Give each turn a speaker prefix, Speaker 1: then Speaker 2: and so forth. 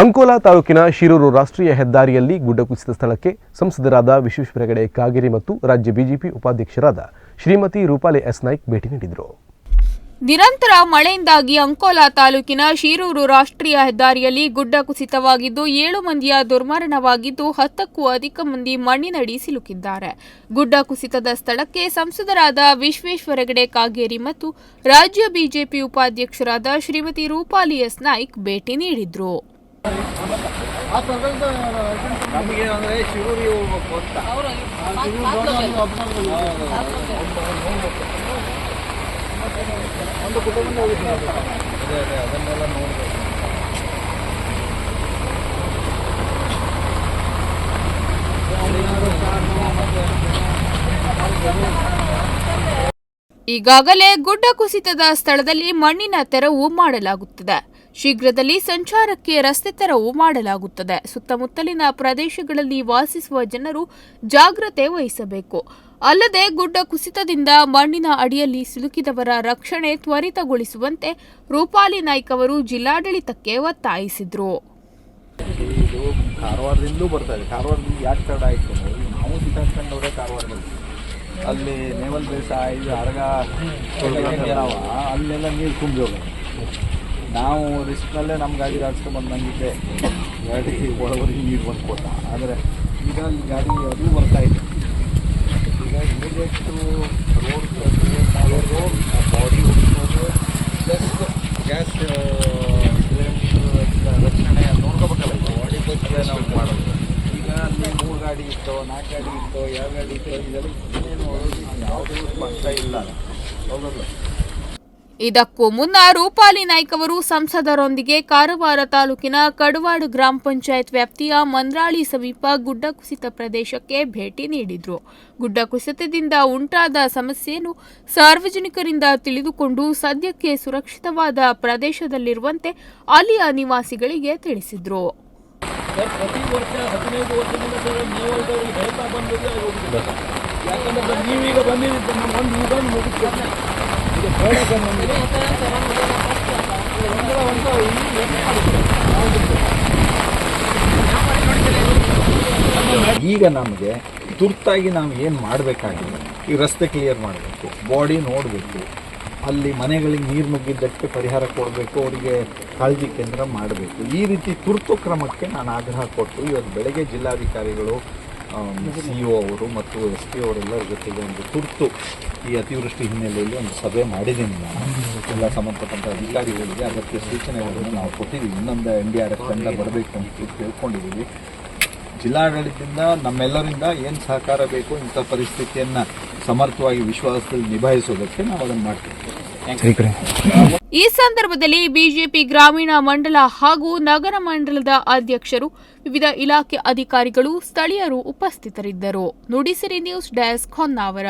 Speaker 1: ಅಂಕೋಲಾ ತಾಲೂಕಿನ ಶಿರೂರು ರಾಷ್ಟ್ರೀಯ ಹೆದ್ದಾರಿಯಲ್ಲಿ ಗುಡ್ಡ ಕುಸಿದ ಸ್ಥಳಕ್ಕೆ ಸಂಸದರಾದ ವಿಶ್ವೇಶ್ವರ ಹೆಗಡೆ ಕಾಗೇರಿ ಮತ್ತು ರಾಜ್ಯ ಬಿಜೆಪಿ ಉಪಾಧ್ಯಕ್ಷರಾದ ಶ್ರೀಮತಿ ರೂಪಾಲಿ ಎಸ್ ನಾಯ್ಕ್ ಭೇಟಿ ನೀಡಿದರು.
Speaker 2: ನಿರಂತರ ಮಳೆಯಿಂದಾಗಿ ಅಂಕೋಲಾ ತಾಲೂಕಿನ ಶಿರೂರು ರಾಷ್ಟ್ರೀಯ ಹೆದ್ದಾರಿಯಲ್ಲಿ ಗುಡ್ಡ ಕುಸಿತವಾಗಿದ್ದು ಏಳು ಮಂದಿಯ ದುರ್ಮರಣವಾಗಿದ್ದು ಹತ್ತಕ್ಕೂ ಅಧಿಕ ಮಂದಿ ಮಣ್ಣಿನಡಿ ಸಿಲುಕಿದ್ದಾರೆ. ಗುಡ್ಡ ಕುಸಿತದ ಸ್ಥಳಕ್ಕೆ ಸಂಸದರಾದ ವಿಶ್ವೇಶ್ವರ ಹೆಗಡೆ ಕಾಗೇರಿ ಮತ್ತು ರಾಜ್ಯ ಬಿಜೆಪಿ ಉಪಾಧ್ಯಕ್ಷರಾದ ಶ್ರೀಮತಿ ರೂಪಾಲಿ ಎಸ್ ನಾಯ್ಕ್ ಭೇಟಿ ನೀಡಿದ್ರು.
Speaker 3: ನಮಗೇನಂದ್ರೆ ಶಿರೂರಿಗೆ ಹೋಗ್ಬೇಕು ಅಂತ. ಅದೇ ಅದೇ ಅದನ್ನೆಲ್ಲ ನೋಡ್ಬೇಕು.
Speaker 2: ಈಗಾಗಲೇ ಗುಡ್ಡ ಕುಸಿತದ ಸ್ಥಳದಲ್ಲಿ ಮಣ್ಣಿನ ತೆರವು ಮಾಡಲಾಗುತ್ತದೆ. ಶೀಘ್ರದಲ್ಲಿ ಸಂಚಾರಕ್ಕೆ ರಸ್ತೆ ತೆರವು ಮಾಡಲಾಗುತ್ತದೆ. ಸುತ್ತಮುತ್ತಲಿನ ಪ್ರದೇಶಗಳಲ್ಲಿ ವಾಸಿಸುವ ಜನರು ಜಾಗ್ರತೆ ವಹಿಸಬೇಕು. ಅಲ್ಲದೆ ಗುಡ್ಡ ಕುಸಿತದಿಂದ ಮಣ್ಣಿನ ಅಡಿಯಲ್ಲಿ ಸಿಲುಕಿದವರ ರಕ್ಷಣೆ ತ್ವರಿತಗೊಳಿಸುವಂತೆ ರೂಪಾಲಿ ನಾಯ್ಕ ಅವರು ಜಿಲ್ಲಾಡಳಿತಕ್ಕೆ ಒತ್ತಾಯಿಸಿದರು.
Speaker 3: ಅಲ್ಲಿ ನೇವಲ್ ಬೇಸ ಇದು ಅರಗ ಅಲ್ಲೆಲ್ಲ ನೀರು ತುಂಬಿ ನಾವು ರಿಸ್ಕ್ನಲ್ಲೇ ನಮ್ಮ ಗಾಡಿ ಆಡ್ಸ್ಕೊಂಡು ಬಂದಂಗಿದೆ ಗಾಡಿ ಒಳಗಡೆ ನೀರು ಬಂದು ಕೊಟ್ಟ ಆದರೆ ಈಗ ಈ ಗಾಡಿ ಅದು ಬರ್ತಾ ಇದೆ. ಈಗ immediate road road body plus gas ರಕ್ಷಣೆ ನೋಡ್ಕೋಬೇಕಲ್ಲ. ಬಾಡಿ ಬಗ್ಗೆ ನಾವು ಮಾಡೋದು. ಈಗ ಅಲ್ಲಿ ಮೂರು ಗಾಡಿ ಇತ್ತು ನಾಲ್ಕು ಗಾಡಿ ಇತ್ತು ಎರಡು ಗಾಡಿ ಇತ್ತು ಇದೆಲ್ಲ ಯಾವುದೂ ಬರ್ತಾ ಇಲ್ಲ. ಹೌದಲ್ಲ
Speaker 2: ಇದಕ್ಕೂ ಮುನ್ನ ರೂಪಾಲಿ ನಾಯ್ಕ್ ಅವರು ಸಂಸದರೊಂದಿಗೆ ಕಾರವಾರ ತಾಲೂಕಿನ ಕಡವಾಡು ಗ್ರಾಮ ಪಂಚಾಯತ್ ವ್ಯಾಪ್ತಿಯ ಮಂದ್ರಾಳಿ ಸಮೀಪ ಗುಡ್ಡ ಕುಸಿತ ಪ್ರದೇಶಕ್ಕೆ ಭೇಟಿ ನೀಡಿದ್ರು. ಗುಡ್ಡ ಕುಸಿತದಿಂದ ಉಂಟಾದ ಸಮಸ್ಯೆಯನ್ನು ಸಾರ್ವಜನಿಕರಿಂದ ತಿಳಿದುಕೊಂಡು ಸದ್ಯಕ್ಕೆ ಸುರಕ್ಷಿತವಾದ ಪ್ರದೇಶದಲ್ಲಿರುವಂತೆ ಅಲ್ಲಿಯ ನಿವಾಸಿಗಳಿಗೆ ತಿಳಿಸಿದ್ರು.
Speaker 4: ನೀವೀಗ
Speaker 3: ಈಗ ನಮಗೆ ತುರ್ತಾಗಿ ನಾವು ಏನು ಮಾಡಬೇಕಾಗಿದೆ ಈ ರಸ್ತೆ ಕ್ಲಿಯರ್ ಮಾಡಬೇಕು ಬಾಡಿ ನೋಡಬೇಕು, ಅಲ್ಲಿ ಮನೆಗಳಿಗೆ ನೀರು ನುಗ್ಗಿದ್ದಕ್ಕೆ ಪರಿಹಾರ ಕೊಡಬೇಕು, ಅವರಿಗೆ ಕಾಳಜಿ ಕೇಂದ್ರ ಮಾಡಬೇಕು. ಈ ರೀತಿ ತುರ್ತು ಕ್ರಮಕ್ಕೆ ನಾನು ಆಗ್ರಹ ಕೊಟ್ಟು ಇವತ್ತು ಬೆಳಗ್ಗೆ ಜಿಲ್ಲಾಧಿಕಾರಿಗಳು ಸಿ ಇ ಅವರು ಮತ್ತು ಎಸ್ ಪಿ ಅವರೆಲ್ಲರ ಜೊತೆಗೆ ಒಂದು ತುರ್ತು ಈ ಅತಿವೃಷ್ಟಿ ಹಿನ್ನೆಲೆಯಲ್ಲಿ ಒಂದು ಸಭೆ ಮಾಡಿದ್ದೀನಿ ನಾನು. ಎಲ್ಲ ಸಂಬಂಧಪಟ್ಟಂಥ ಅಧಿಕಾರಿಗಳಿಗೆ ಅಗತ್ಯ ಸೂಚನೆಗಳನ್ನು ನಾವು ಕೊಟ್ಟಿದ್ದೀವಿ. ಇನ್ನೊಂದು ಎನ್ ಡಿ ಆರ್ ಎಫ್ ತಂಡ ಬರಬೇಕು ಅಂತ ಕೇಳ್ಕೊಂಡಿದ್ದೀವಿ ಜಿಲ್ಲಾಡಳಿತದಿಂದ ನಮ್ಮೆಲ್ಲರಿಂದ ಏನು ಸಹಕಾರ ಬೇಕು ಇಂಥ ಪರಿಸ್ಥಿತಿಯನ್ನು ಸಮರ್ಥವಾಗಿ ವಿಶ್ವಾಸದಲ್ಲಿ ನಿಭಾಯಿಸೋದಕ್ಕೆ ನಾವು ಅದನ್ನು ಮಾಡ್ತೀವಿ.
Speaker 2: ಈ ಸಂದರ್ಭದಲ್ಲಿ ಬಿಜೆಪಿ ಗ್ರಾಮೀಣ ಮಂಡಲ ಹಾಗೂ ನಗರ ಮಂಡಲದ ಅಧ್ಯಕ್ಷರು ವಿವಿಧ ಇಲಾಖೆ ಅಧಿಕಾರಿಗಳು ಸ್ಥಳೀಯರು ಉಪಸ್ಥಿತರಿದ್ದರು. Nudisiri news desk Honnavar.